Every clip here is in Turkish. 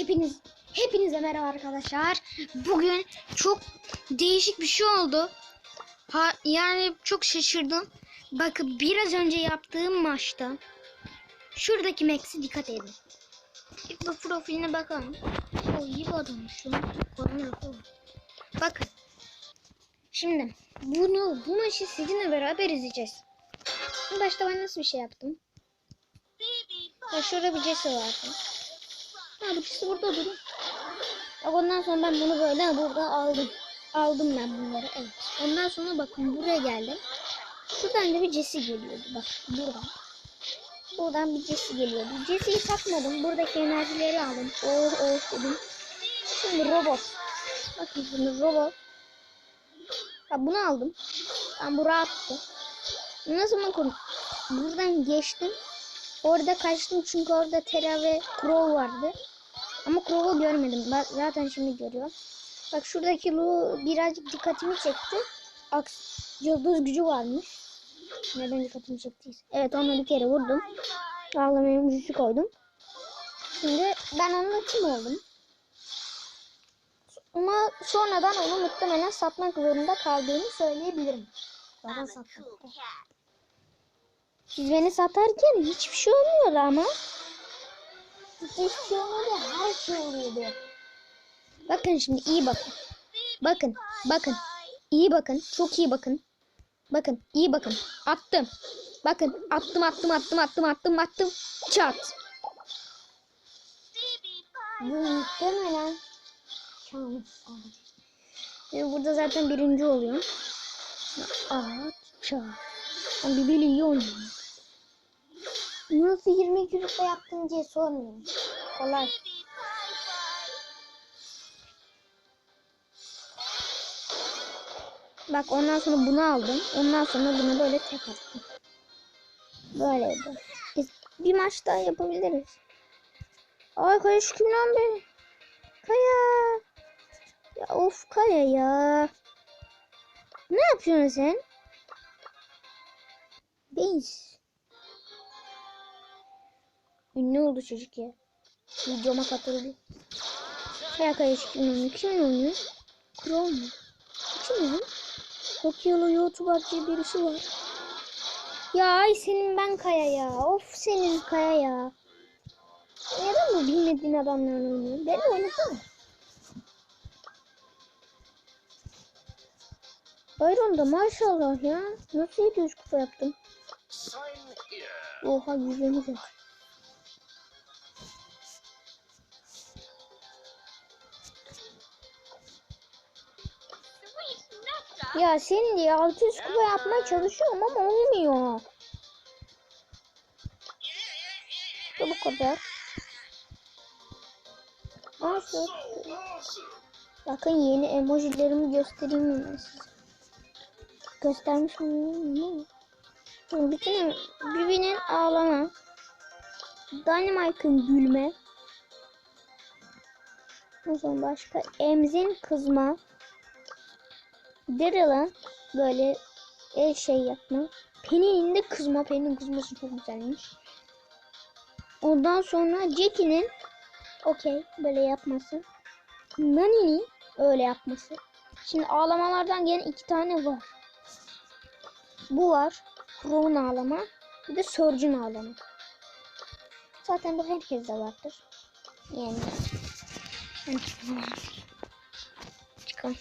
Hepiniz hepinize merhaba arkadaşlar. Bugün çok değişik bir şey oldu. Ha, yani çok şaşırdım. Bakın biraz önce yaptığım maçta şuradaki Max'e dikkat edin. Bir profiline bakalım. O iyi bir adammış. Bakın. Şimdi bunu bu maçı sizinle beraber izleyeceğiz. Başta ben nasıl bir şey yaptım? Ya şurada bir Jesse vardı. Bu Jesse burada durun. Bak ondan sonra ben bunu böyle burada aldım. Aldım ben bunları evet. Ondan sonra bakın buraya geldim. Şuradan da bir Jesse geliyordu bak buradan. Buradan bir Jesse geliyordu. Jesse'yi takmadım. Buradaki enerjileri aldım. Oh oh dedim. Şimdi robot. Bakın şimdi robot. Ha bunu aldım. Ben bu rahattı. Nasıl bakın buradan geçtim. Orada kaçtım çünkü orada Tera ve Crow vardı. Ama Crow'u görmedim. Ben zaten şimdi görüyorum. Bak şuradaki Lu birazcık dikkatimi çekti. Aks yıldız gücü varmış. Neden dikkatimi çektiyse. Evet onu bir kere vurdum. Ağlamaya müzik koydum. Şimdi ben onunla kim oldum? Ama sonradan onu muhtemelen satmak zorunda kaldığını söyleyebilirim. Zaten sattım. Siz beni satarken hiçbir şey olmuyordu ama. Olmadı. Her şey oluyordu. Bakın şimdi iyi bakın. Bakın. Bakın. İyi bakın. Çok iyi bakın. Bakın. iyi bakın. Attım. Bakın. Attım attım attım attım attım attım. Çat. Bu muhtemelen şans. Ve burada zaten birinci oluyor. At. Çat. Ben bir oynuyorum. Nasıl 22 rupa yaptın diye sormuyorum. Kolay. Bak ondan sonra bunu aldım. Ondan sonra bunu böyle tek attım. Böyleydi. Bir maç daha yapabiliriz. Ay Kaya kim lan be? Kaya. Ya of Kaya ya. Ne yapıyorsun sen? Beyiz. Ünlü oldu çocuk ya. Videoma katıldı. Şu kim oynuyor? Kim oynuyor? Crow mu? Kim ya? Tokyo'lu YouTuber diye birisi var. Ya ay senin ben Kaya ya. Of senin Kaya ya. Neden bu bilmediğin adamlarla oynuyorsun? Beni oynasana. Bayron'da maşallah ya. Nasıl 700 kupa yaptım? Oha yüzümüz yok. Ya senin diye 600 kupa yapmaya çalışıyorum ama olmuyor. İşte bu kadar. Nasıl? Bakın yeni emojilerimi göstereyim hemen size. Göstermiş miyim? Bütün Bibi'nin ağlama. Dynamite'ın gülme. O zaman başka Emz'in kızma. Daryl'ın böyle el şey yapma. Penny'nin de kızma. Penny'nin kızması çok güzelmiş. Ondan sonra Jackie'nin okey böyle yapması. Nani'nin öyle yapması. Şimdi ağlamalardan gene iki tane var. Bu var. Crow'un ağlama. Bir de Surge'un ağlama. Zaten bu herkeste vardır. Yani. Çıkalım.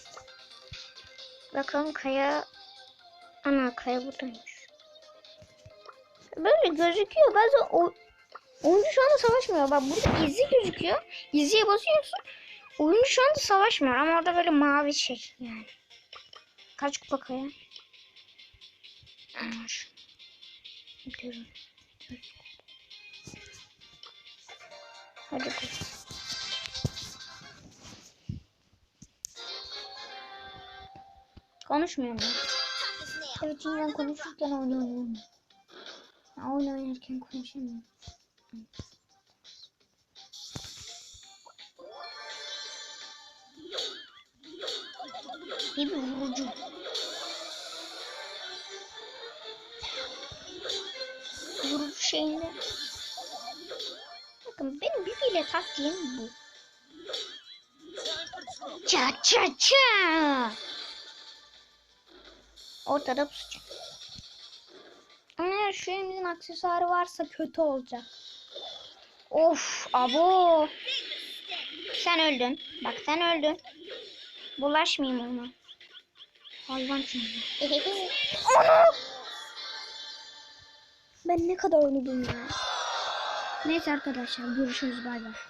Bakalım Kaya. Ana Kaya buradaymış. Böyle gözüküyor. Bazı o oyuncu şu anda savaşmıyor. Bak burada izi gözüküyor. İziye basıyorsun. Oyuncu şu anda savaşmıyor ama orada böyle mavi şey yani. Kaç kupa Kaya? Aa, şu. Hadi bakalım. Konuşmuyor mu? Evet çünkü ben konuşurken oynuyorum. Ya, oyun oynarken konuşamıyorum. Bir vurucu. Vurucu şeyinde. Bakın benim bir bile taktiğim bu. Ça ça ça. Ortada pusacak. Ama eğer şu elimizin aksesuarı varsa kötü olacak. Of abo. Sen öldün. Bak sen öldün. Bulaşmayayım ona. Hayvan çünkü. Ana! Ben ne kadar oynadım ya. Neyse arkadaşlar görüşürüz bay bay.